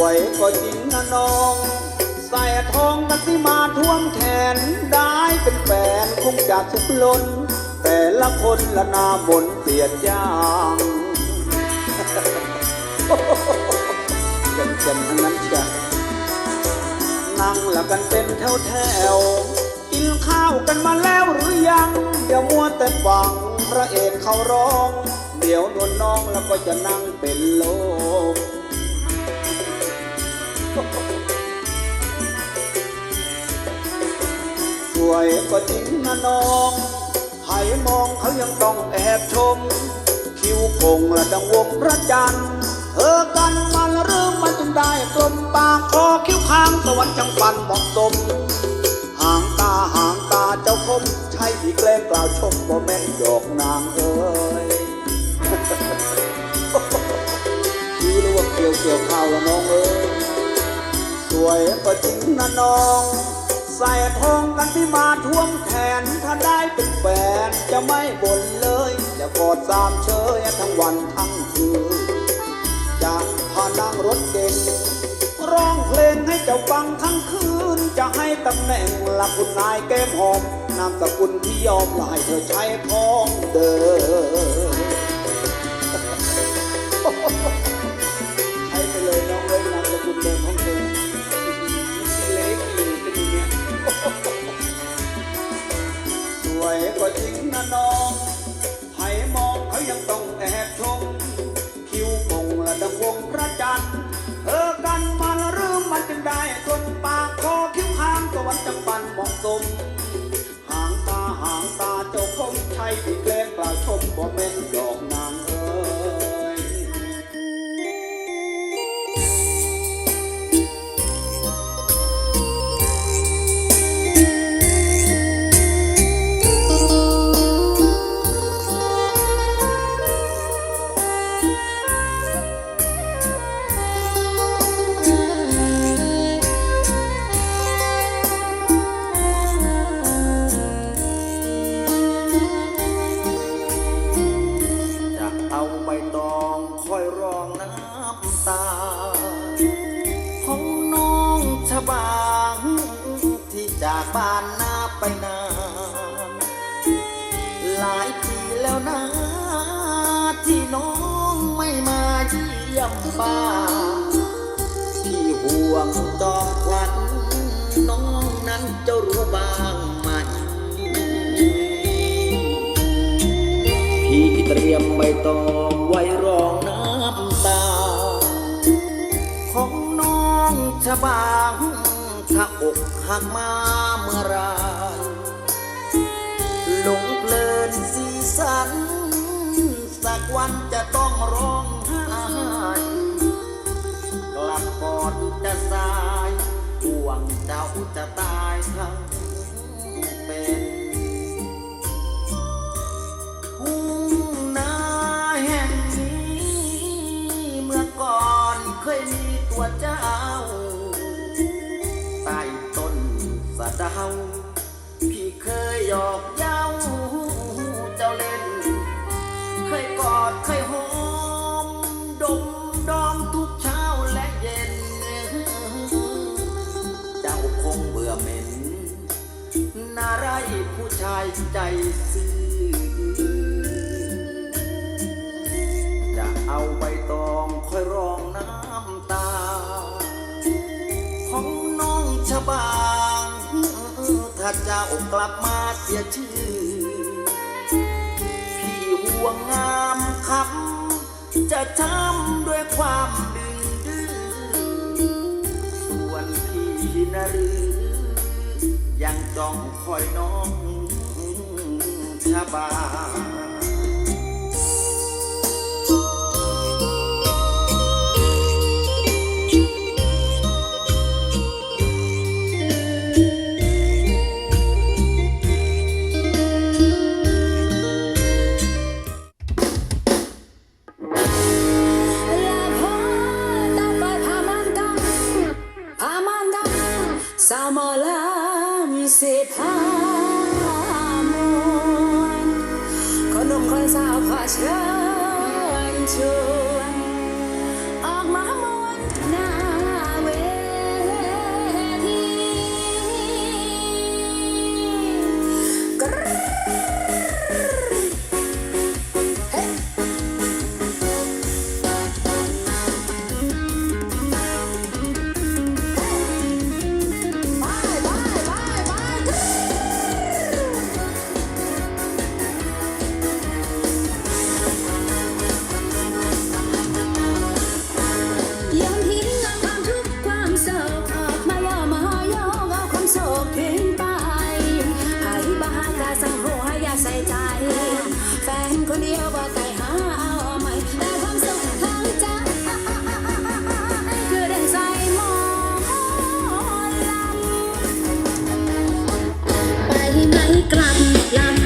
วยก็จริงนะน้อง ใส่ทองกันที่มาท่วมแขนได้เป็นแฟนคงจะสุขล้นแต่ละคนละนาบนเปลี่ยนยางเจ็บเจ็บทั้งนั้นเชียนั่งละกันเป็นแถวแถวๆกินข้าวกันมาแล้วหรือยัง เดี๋ยวมัวแต่ฟังพระเอกเขาร้อง เดี๋ยวนวลน้องแล้วก็จะนั่งเป็นโลม วยก็จริงนะน้องให้มองเขายังต้องแอบชม คิ้วโกงละดังวงพระจันทร์เธอกันมันหรือมันจึงได้กลมปากคอคิ้วข้างสวรรค์จังปันเหมาะสมห่างตาห่างตาเจ้าคมใช่ที่แกล้งกล่าวชมบ่แม่นหยอกนางเอ้ยคิ้วรว่าเกี่ยวเกี่ยวข้าวละน้องเอ้ยสวยก็จริงนะน้อง ใส่ทองกันที่มาท่วมแขน ถ้าได้เป็นแฟนจะไม่บ่นเลย จะกอดสามเชยทั้งวันทั้งคืนจะพานั่งรถเก่งร้องเพลงให้เจ้าฟังทั้งคืน จะให้ตำแหน่งละคุณนายแก้มหอมนามสกุลที่ยอมลายเธอใช้ทองเดิน สม หางตาหางตาเจ้าคงใช่ที่แกล้งกล่าวชมบ่แม่นดอกนะ หลายปีแล้วนะ ที่น้องไม่มาเยี่ยมบ้านที่ห่วงจองขวัญน้องนั้นจะรู้บ้างไหมพี่เตรียมใบตองไว้รองน้ำตา ของน้องชะบางถ้าอกหักมาเมื่อไร จ้าจะตายทั้งเป็นทุ่งนาแห่งนี้ เมื่อก่อนเคยมีตัวเจ้าใต้ต้นสะดาว ชายใจซื่อจะเอาใบตองค่อยรองน้ำตา ของน้องชะบางถ้าเจ้ากลับมาเสียชื่อ พี่ห่วงงามคำจะช้ำด้วยความดึงดื้อส่วนพี่นรือยังจ้องคอยน้อง ชบา Đồng 天秋 คนเดียวบ่ตายหาเอาใหม่แต่ความสุขทางใจคือเดินใจหมอลำไปไหนกลับลำ